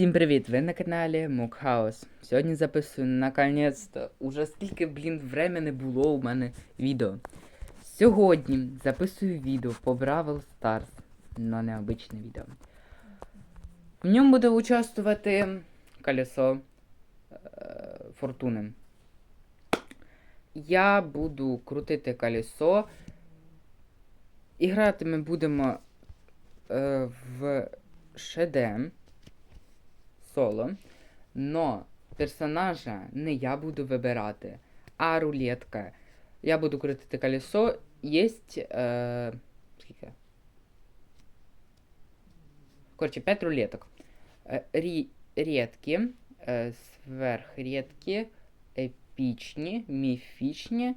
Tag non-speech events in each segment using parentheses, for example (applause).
Всім привіт! Ви на каналі Мукхаус. Сьогодні записую наконець-то. Уже скільки, блін, времени не було у мене відео. Сьогодні записую відео по Бравл Stars. Но необичне відео. В ньому буде участвувати колесо е, фортуни. Я буду крутити колесо. І грати ми будемо е, в ШДМ соло. Но персонажа не я буду вибирати, а рулетка. Я буду крутити колесо. Єсть. Е, скільки? Коротше, 5 рулеток. Е, рі, рідкі, е, сверхрідкі, епічні, міфічні,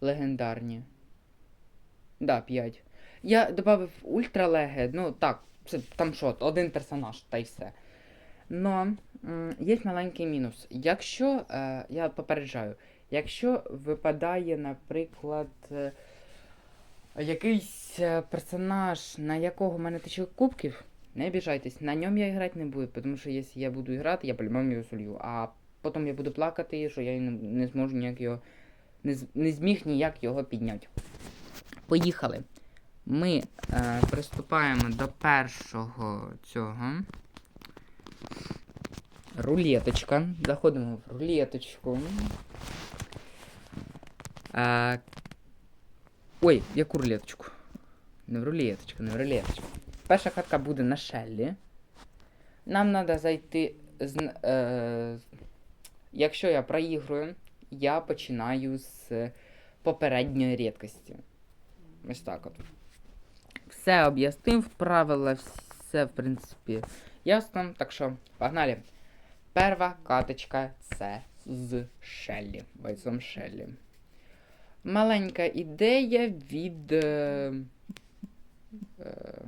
легендарні. Да, 5. Я додав ультралеги, ну так, це там що, один персонаж, та й все. Но є маленький мінус. Якщо, е, я попереджаю, якщо випадає, наприклад, е, якийсь е, персонаж, на якого в мене тисяча кубків, не обіжайтесь, на ньому я грати не буду, тому що якщо я буду грати, я по-любому його солью. А потім я буду плакати, що я не зможу ніяк його. Не, не зміг ніяк його підняти. Поїхали. Ми е, приступаємо до першого цього. Рулеточка. Заходимо в рулеточку. А... Ой, яку рулеточку? Не в рулеточку, не в рулеточку. Перша катка буде на Шеллі. Нам треба зайти. З... Е... Якщо я проігрую, я починаю з попередньої рідкості. Ось так от. Все об'яснив, правила, все, в принципі, ясно. Так що, погнали. Перша каточка це з Шеллі. Бойцом Шеллі. Маленька ідея від. Е, е,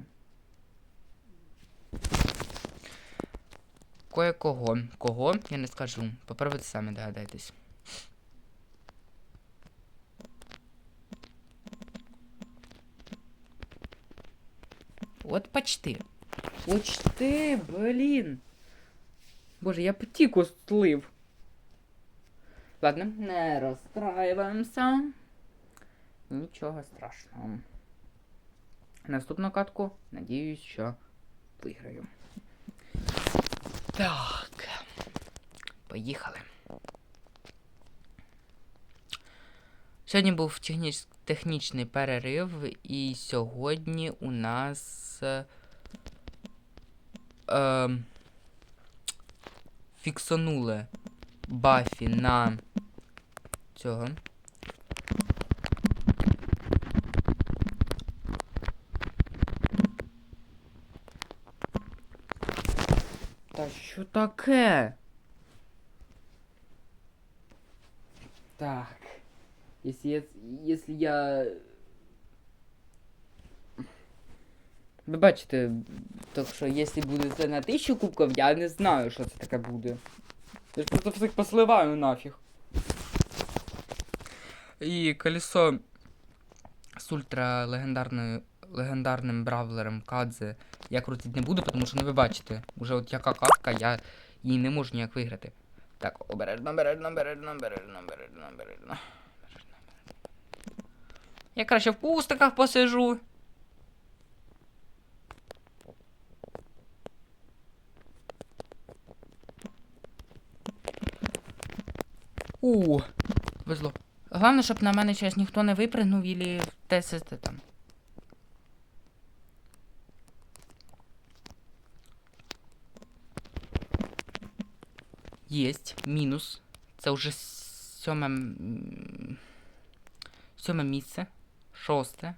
Кое-кого. Кого? Я не скажу. Попробуйте самі догадайтесь. От почти. Почти, блін. Боже, я потік слив. Ладно, не розстраюємося. Нічого страшного. Наступну катку, надіюсь, що виграю. Так. Поїхали. Сьогодні був техніч... технічний перерив, і сьогодні у нас. Е... Е... Фіксонули бафі на цього. Та що таке? Так. Если я... Если я... Ви бачите, так що якщо буде це на тисячу кубків, я не знаю, що це таке буде. Я ж просто всіх посливаю нафіг. І колесо з ультра легендарною легендарним бравлером Кадзе я крутити не буду, тому що ну ви бачите, уже от яка катка, я її не можу ніяк виграти. Так, обережно, обережно, обережно, обережно, обережно, обережно. Я краще в пустиках посижу. У, везло. Головне, щоб на мене зараз ніхто не випригнув і ТССТ там. Єсть. Мінус. Це вже сьоме. Сьоме місце. Шосте.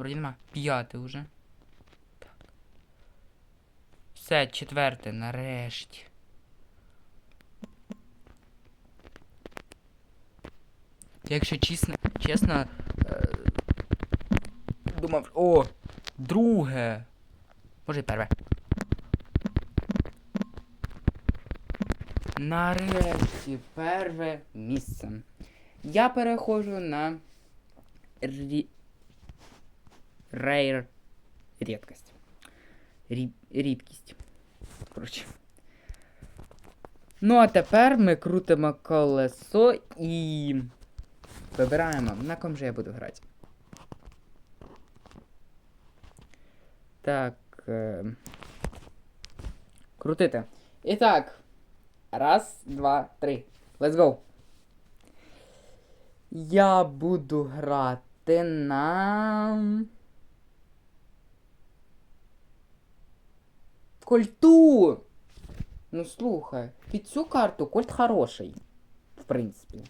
Вроді нема. П'яте уже. Так. Все, четверте, нарешті. Якщо чесно, чесно, думав, о, друге. Може і перше. Нарешті перше місце. Я переходжу на. Rare рідкость. Рі... Рідкість. Коротше. Ну, а тепер ми крутимо колесо і. Вибираємо, на ком же я буду грати. Так. Е... Крутити. І так. Раз, два, три. Let's go. Я буду грати на. Кольту! Ну слухай, під цю карту кольт хороший. В принципі.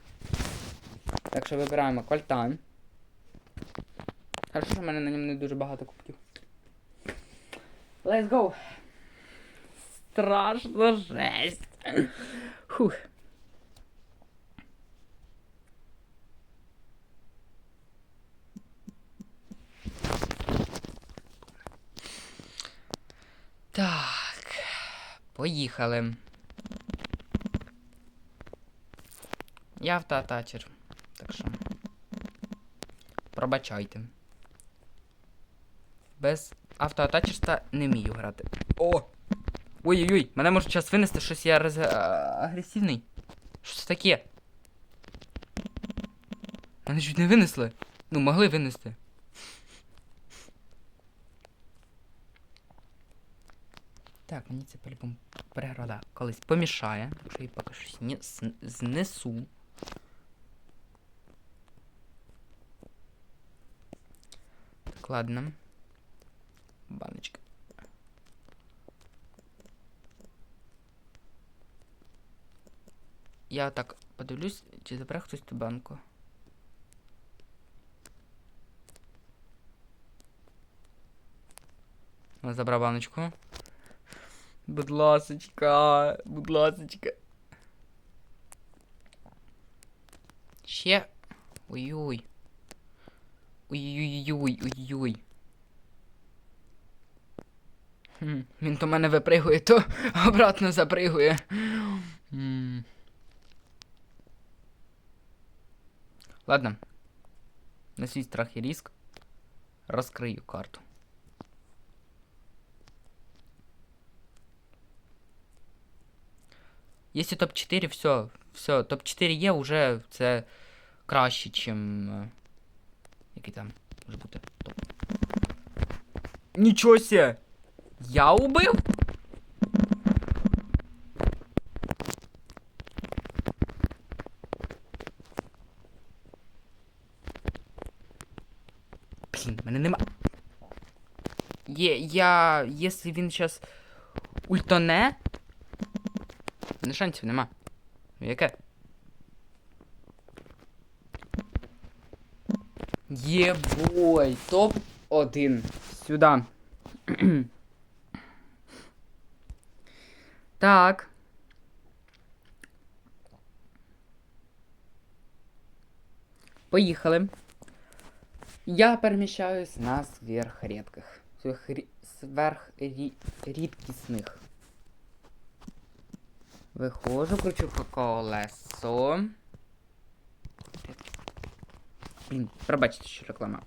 Так що вибираємо кольта. Хорошо, що в мене на ньому не дуже багато кубків. Let's go! Страшно жесть. Фух. Так. Поїхали. Я автоатачер. Так що. Пробачайте. Без автоатачерства не вмію грати. О! Ой-ой-ой, мене може час винести щось я роз... агресивний. Що це таке? Мене чуть не винесли. Ну, могли винести. Так, мені це по-любому переграда колись помішає. Так що я поки не знесу. Так, ладно. Баночка. Я так подивлюсь, чи забере хтось ту банку. Забрав баночку. Будь ласочка, будь ласочка. Ще. Ой-ой. Ой-ой-ой, ой-ой. Хм, Він то мене випригує, то (laughs) обратно запригує. М. Ладно. На свій страх і риск. Розкрию карту. Якщо топ-4, все, все, топ-4 є, уже це краще, чим. е, Який там може бути топ. Нічого себе! Я убив? Блін, мене нема. Є, я. Якщо він зараз ультоне. Не шансів нема. Ну, Яке? Єбой, топ-1. Сюда. (clears throat) так. Поїхали. Я переміщаюсь на сверхредких. Сверхрі... Сверхрідкісних. Виходжу, кручу колесо. Блін, пробачте, що реклама.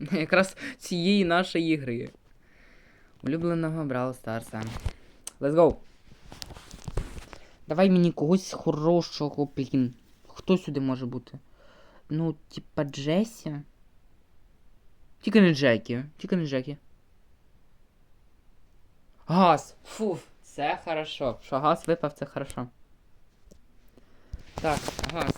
(laughs) Якраз цієї нашої ігри. Улюбленого Брал Старса. Let's go. Давай мені когось хорошого, блін. Хто сюди може бути? Ну, типа Джесі. Тільки не Джекі. Тільки не Джекі. Газ. Фу, це хорошо. Що газ випав, це хорошо. Так, газ.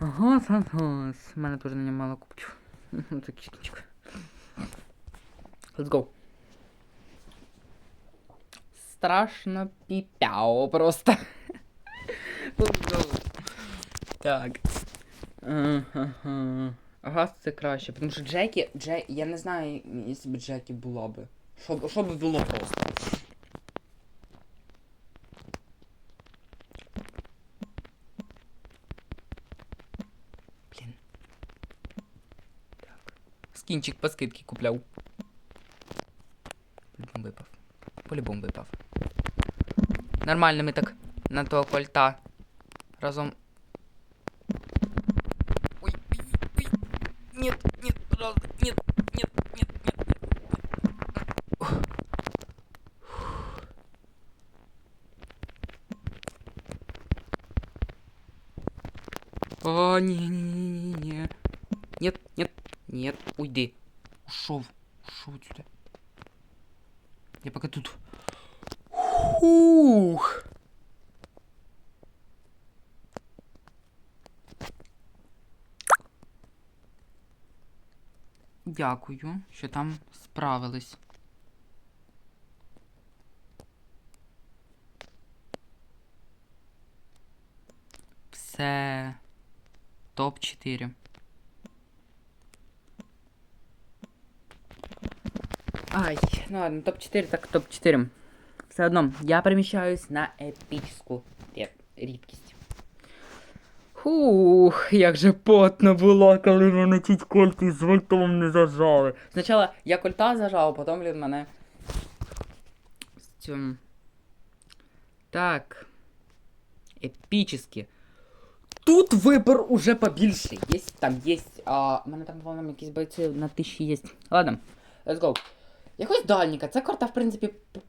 Газ, газ, газ. У мене теж на ньому мало купчів. (laughs) Так. Let's go. Страшно піпяо просто. (laughs) Let's go. Так. Газ це краще, тому що Джекі, Джек, я не знаю, якщо б Джекі була би. Що, б- було просто? Скінчик по скидці купляв. По-любому випав. По-любому. Нормально ми так на того кольта разом Ой, ой, ой. Нет, нет, пожалуйста, нет, нет, нет, нет. О, не, не, не, не, не. Нет, нет, уйди. Ушел, ушел отсюда. Я пока тут. Ух. Дякую, що там справились. Все. Топ 4. Ай, ну ладно, топ-4, так топ-4. Все одно, я переміщаюсь на епічну рід- рідкість. Фух, як же потно було, коли мене чуть кольки з вольтом не зажали. Спочатку я кольта зажав, а потім, блін, мене. з цим. Так. Епічні. Тут вибір уже побільше. Є, там є. А, у мене там, по-моєму, якісь бойці на тисячі є. Ладно, let's go. Якось дальніка. Це карта, в принципі, п-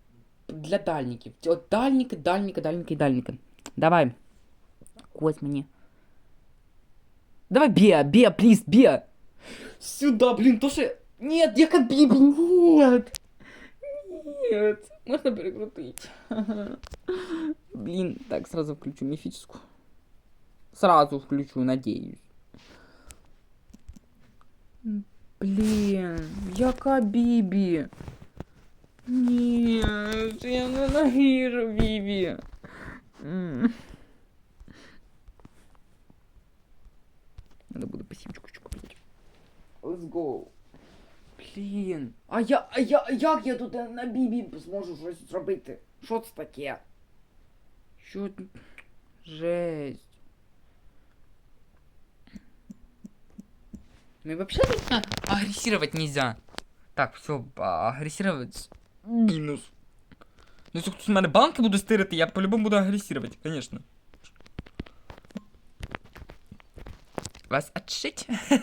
п- для дальників. От дальніки, дальніки, дальніки, дальніки. Давай. Ось мені. Давай, Беа, Беа, плиз, Беа. Сюда, блин, то что... Нет, я как Биби, нет. Нет, можно перекрутить. (laughs) Блин, так, сразу включу мифическую. Сразу включу, надеюсь. Блин, яка Бібі? Ні, я ненавижу Бібі. Надо буде пасівочку купити. Let's go. Блін. А я, а я, як я тут на Бібі зможу щось зробити? Що це таке? Що? Жесть. Ну вообще а, агрессировать нельзя. Так, все, агрессировать минус. Ну, якщо хтось з мене банки буде стирити, я по-любому буду агрессировать, конечно. Вас отшить? (laughs)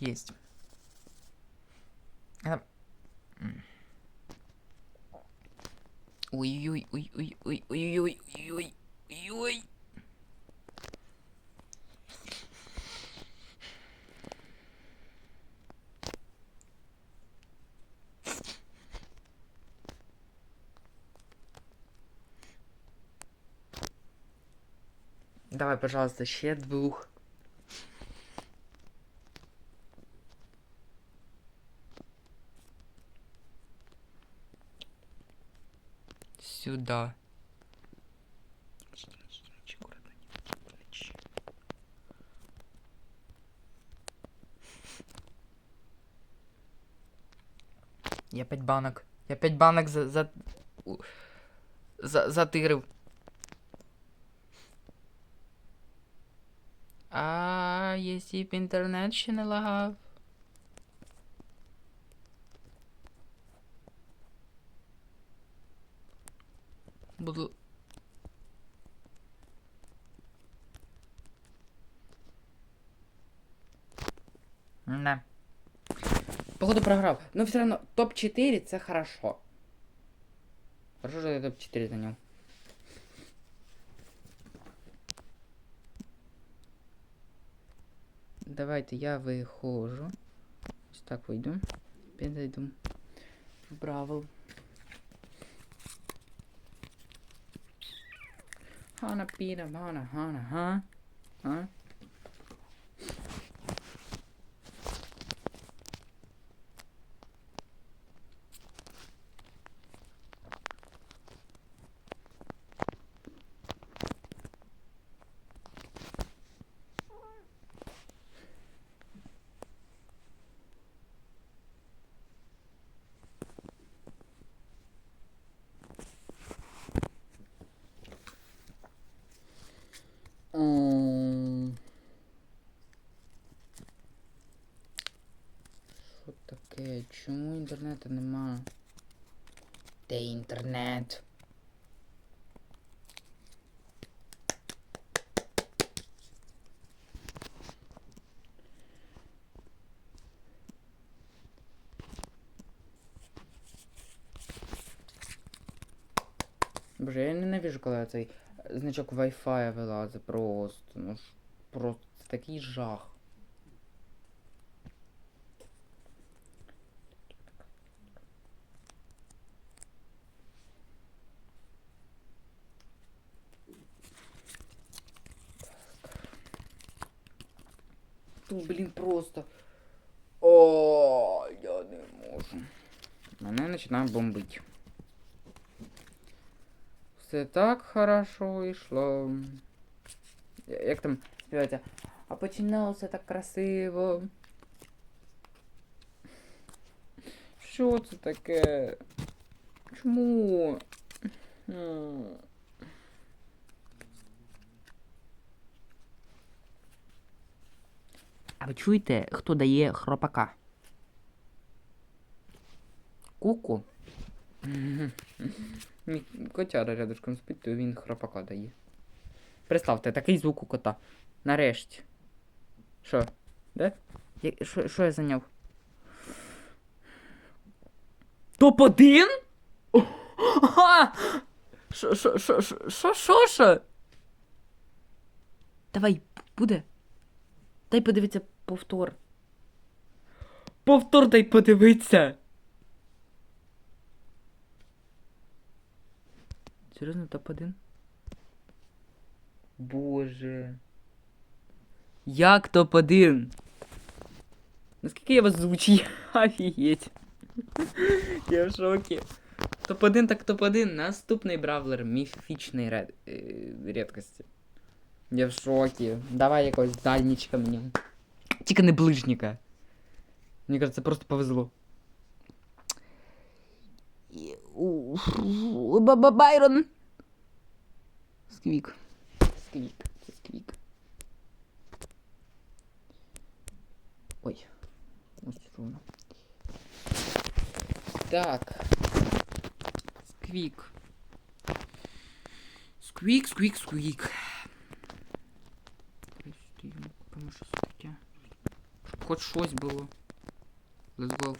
Есть. А, Давай, пожалуйста, ще двух. Сюда. Я п'ять банок. Я п'ять банок за. за. за затирив. Якщо б інтернет ще не лагав. Буду. Не. Походу програв. Но все равно топ-4 це хорошо. Хорошо, що я топ-4 заняв. Давайте я виходжу. Ось так вийду. Підійду. в Бравл. Хана піна, хана, хана, ха. інтернету нема. Де інтернет? Боже, я ненавижу, коли цей значок Wi-Fi вилазить просто. Ну, ж просто це такий жах. блін, просто. О, я не можу. Мене починає бомбить. Все так хорошо йшло. Я- Як там співається? А починалося так красиво. Що це таке? Чому? Ви чуєте, хто дає хропака? Куку? Мій котяра рядышком спить, то він хропака дає. Представте, такий звук у кота. Нарешті. Що? Де? Що, що я зайняв? Топ-1? Що, що, що, що, що, що, що? Давай, буде. Дай подивитися повтор. Повтор дай подивитися. Серйозно, топ-1? Боже. Як топ-1? Наскільки я вас звучу? Офігеть. Я в шокі. Топ-1 так топ-1. Наступний бравлер міфічної ред... е, рідкості. Я в шокі. Давай якогось дальничка мені. Тільки не ближника. Мені кажется, просто повезло. Баба Байрон. Сквік. Сквік. Це сквік. Ой. Ось що воно. Так. Сквік. Сквік, сквік, сквік. хоч щось було. Let's go.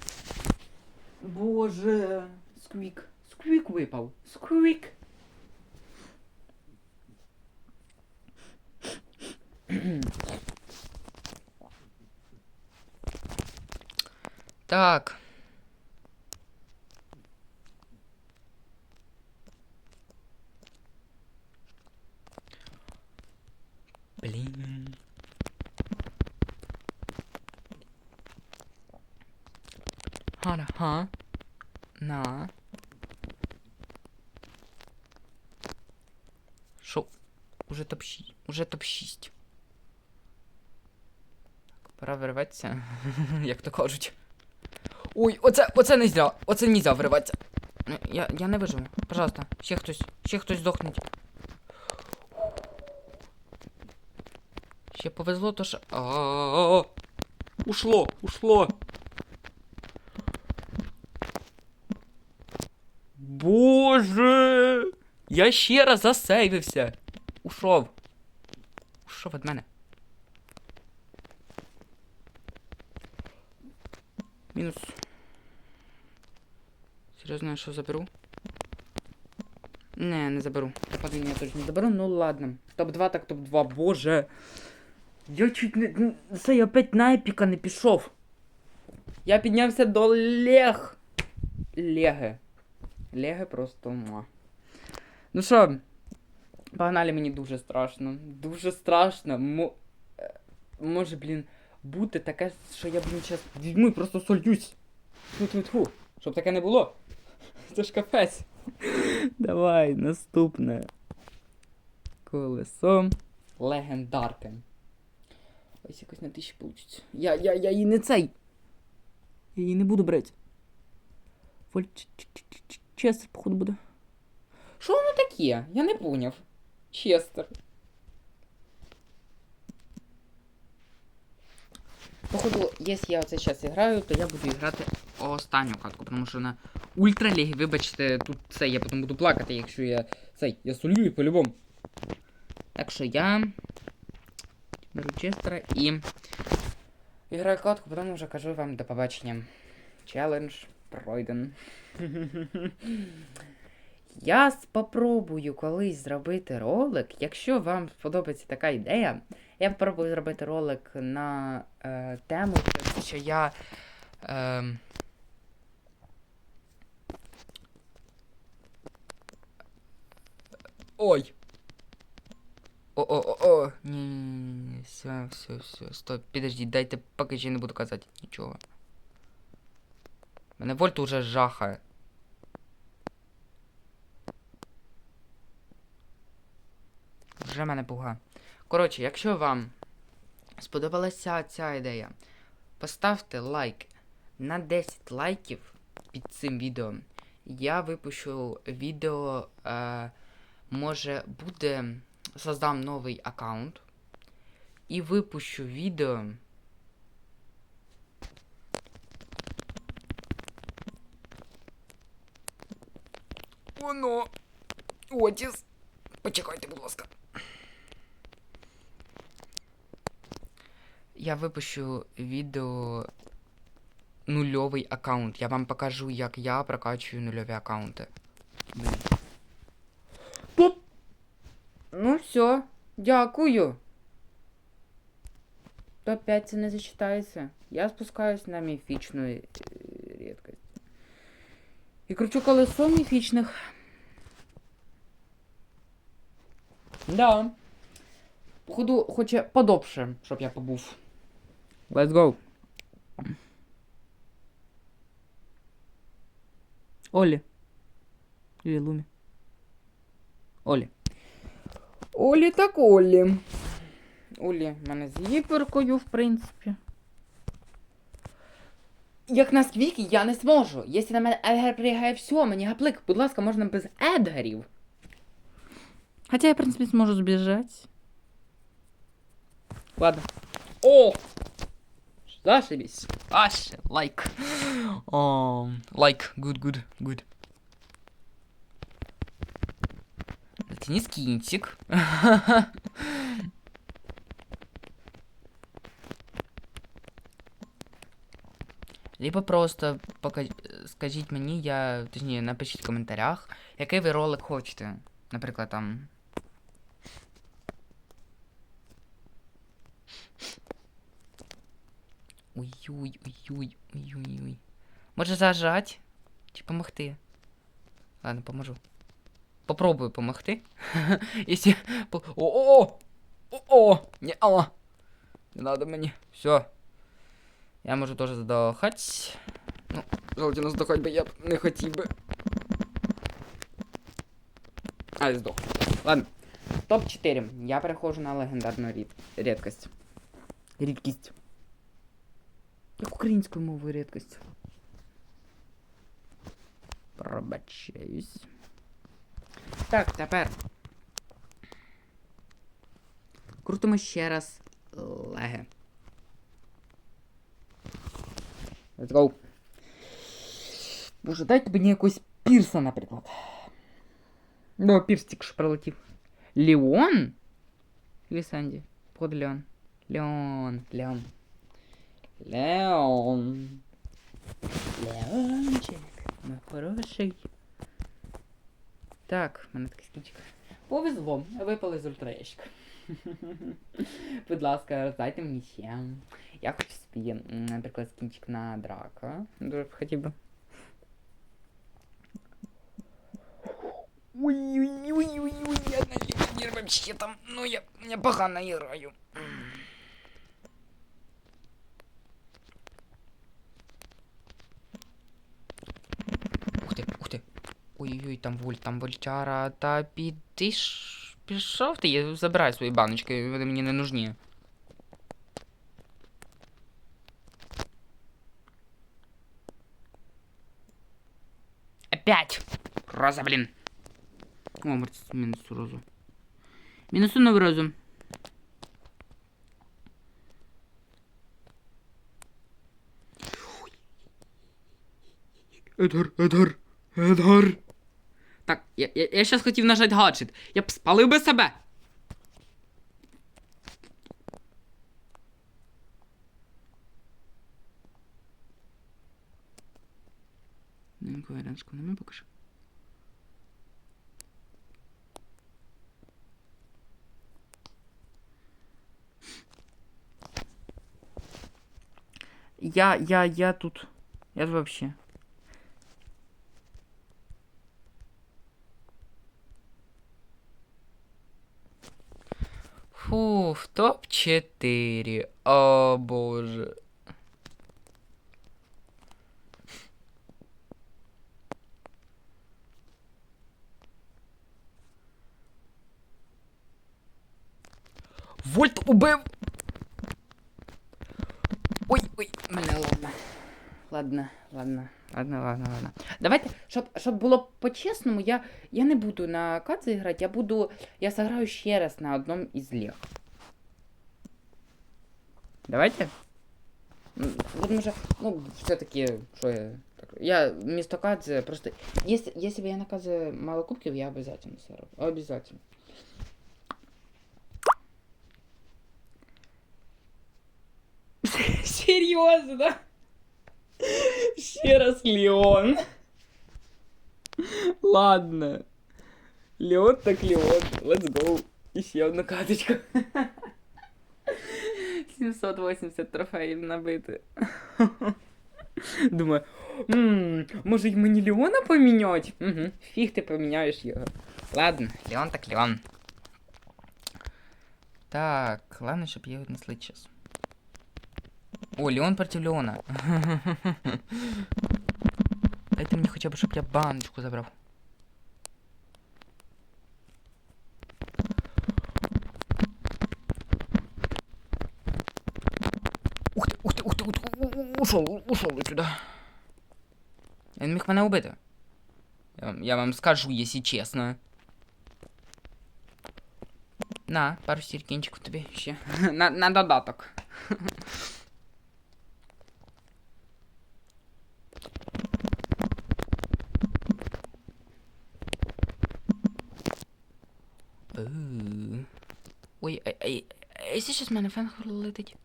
Боже. Сквік. Сквік випав. Сквік. Так. Пора вириватися, (laughs) як то кажуть. Ой, оце, оце не зря, оце не можна вириватися. Я, я не виживу. Пожалуйста, ще хтось, ще хтось здохнеть. Ще повезло, то що... А-а-а. Ушло, ушло. Боже! Я ще раз засейвився. Ушов. Ушов від мене. Мінус. Серйозно, я що заберу? Не, не заберу. Топ-1 я точно не заберу, ну ладно. Топ-2 так топ-2, боже. Я чуть не. н- Це я опять на епіка не пішов. Я піднявся до Лег. Леги. Леги просто муа. Ну що, погнали мені дуже страшно. Дуже страшно. Мо... е, Може, блін, Бути таке, що я, блін, зараз і просто сольюсь. Тьфу-тьфу-тьфу. Щоб таке не було. (laughs) Це ж капець. (laughs) Давай, наступне. Колесо. Легендарка. Ось якось на тисячі получиться. Я, я, я її не цей. Я її не буду брати. Честер, походу, буде. Що воно таке? Я не поняв. Честер. Походу, якщо я оце зараз граю, то я буду грати останню катку, тому що на ультралігі, вибачте, тут це, я потім буду плакати, якщо я цей, я солюю по-любому. Так що я беру Честера і граю катку, потім вже кажу вам до побачення. Челендж пройден. (laughs) Я спробую колись зробити ролик. Якщо вам сподобається така ідея, я спробую зробити ролик на е, тему, що- я. Е, Ой. О-о-о-о. Ні, все, все, все. Стоп, підождіть, дайте, поки ще не буду казати нічого. Мене вольт уже жахає. Вже мене пуга. Коротше, якщо вам сподобалася ця ідея, поставте лайк на 10 лайків під цим відео. Я випущу відео, е, може буде, создам новий аккаунт і випущу відео. Воно. Отіс. Почекайте, будь ласка. Я випущу відео нульовий аккаунт. Я вам покажу, як я прокачую нульові аккаунти. Блін. Поп! Ну все, дякую. Топ-5 це не зачитається. Я спускаюсь на міфічну е, рідкость. І кручу колесо міфічних. Да. Походу, хоче подобше, щоб я побув. Let's go. Олі. Или Лумі. Олі. Олі так Олі. Олі в мене з гіперкою, в принципі. Як на сквіки я не зможу. Якщо на мене Едгар приїжджає, все, мені гаплик. Будь ласка, можна без Едгарів. Хотя я, в принципе, сможу сбежать. Ладно. О! Зашибись. Аш, лайк. Лайк. Good, good, good. Это не скинтик. Либо просто пока... скажіть мені, я. Точніше, напишіть в коментарях, який ви ролик хочете. Наприклад, там. Ой-ой, ой-ой, ой-ой-ой. Може зажать? Чи помогти? Ладно, поможу. Попробую помогти. (laughs) Если... по- О-о! Не, а! Не надо мені. Все. Я можу теж здохать. Ну, желательно здохать би я не хотів би. А, я здох. Ладно. Топ-4. Я переходжу на легендарну рід... рідкость. Рідкість. Як українською мовою рідкость. Пробачаюсь. Так, тепер. Крутимо ще раз леги. Let's go. Боже, дайте мені якогось пірса, наприклад. Ну, пірс тільки що прилетів. Леон? Или Санді? Походу Леон. Леон, Леон. Леон. Леончик. Мой хороший. Так, в мене такий скінчик. Повезло, випали з ультраєчка. (laughs) Будь ласка, роздайте мені ще. Я хочу собі, наприклад, скінчик на драка. Дуже б хотів би. Ой-ой-ой-ой-ой, я на легионер вообще там, ну я, я погано играю. ти. Ой-ой-ой, там вольт, там вольчара, та підиш... Пішов ти, я забираю свої баночки, вони мені не нужні. Опять! Роза, блін. О, Мартис, мінус розу. Мінусу нову розу. Едгар, Едгар, Едгар. Так, я я, я щас хотів нажати гаджет. Я б спалив би себе. Ранську не покажи. Я, я, я тут. Я ж вообще. Фу, в топ-4. О боже. Вольт убив! Ой, ой, мене ладно. Ладно, ладно, ладно, ладно, ладно. Давайте, щоб, щоб було по-чесному, я, я не буду на кадзі грати, я буду. Я сыграю ще раз на одном із лег. Давайте. М, Потому что, ну, все-таки, что я... так, Я вместо Кадзе просто... Если, если бы я на Кадзе мало кубков, я обязательно сыграл. Обязательно. (laughs) Серьезно? Ще раз Леон. Ладно. Леон так Леон. Let's go. Еще одна каточка. 780 трофеїв набити. Думаю, «М, може й мені Леона поміняти? Угу. Фіг ти поміняєш його. Ладно, Леон так Леон. Так, ладно, щоб я віднесли час. О, Леон против Леона. (laughs) Дайте мені хоча б, щоб я баночку забрав. Ух ти, ух ти, ух ти, ух ти, у- у- ушов, ушов сюди. Він міг мене убити. Я, вам- я вам скажу, якщо чесно. На, пару стіркінчиків тобі ще. (laughs) на, на додаток. (laughs) Ой, а, а, а якщо в мене фен летить?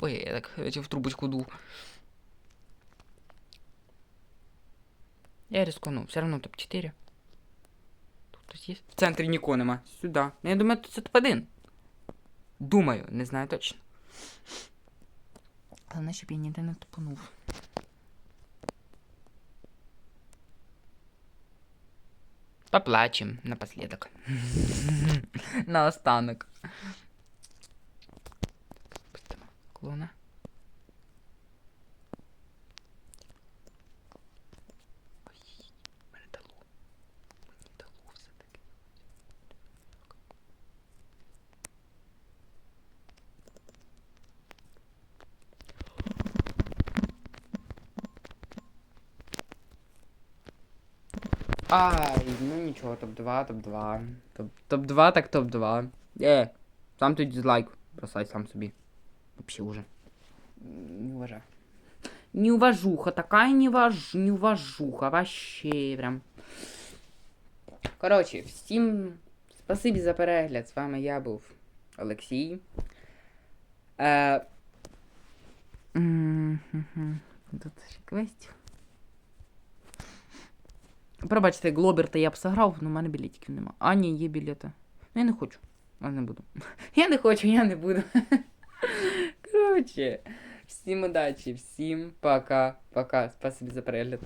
Ой, я так эти в трубочку ду. Я рискну, все равно топ-4. Тут хтось є? В центрі нікого нема. Ну, я думаю, це топ-1. Думаю, не знаю точно. Головне, щоб я ніде не тупанув. Поплачем напоследок. (laughs) На останок. Клона. Ай, ну нічого, топ-2, топ-2. Топ- Топ-2, так топ-2. Е, сам тут дизлайк. Бросай сам собі. Вообще уже. Не уважаю. Неуважуха, такая неваж... неуважуха, вообще прям. Коротше, всім спасибі за перегляд. З вами я був Олексій. Е... Тут ще квестів. Пробачте, Глоберта я б сыграв, але в мене білетиків нема. А, ні, є білети. Ну я не хочу. Я не буду. (laughs) Я не хочу, я не буду. (laughs) Коротше, всім удачі, всім пока. Пока. Спасибі за перегляд.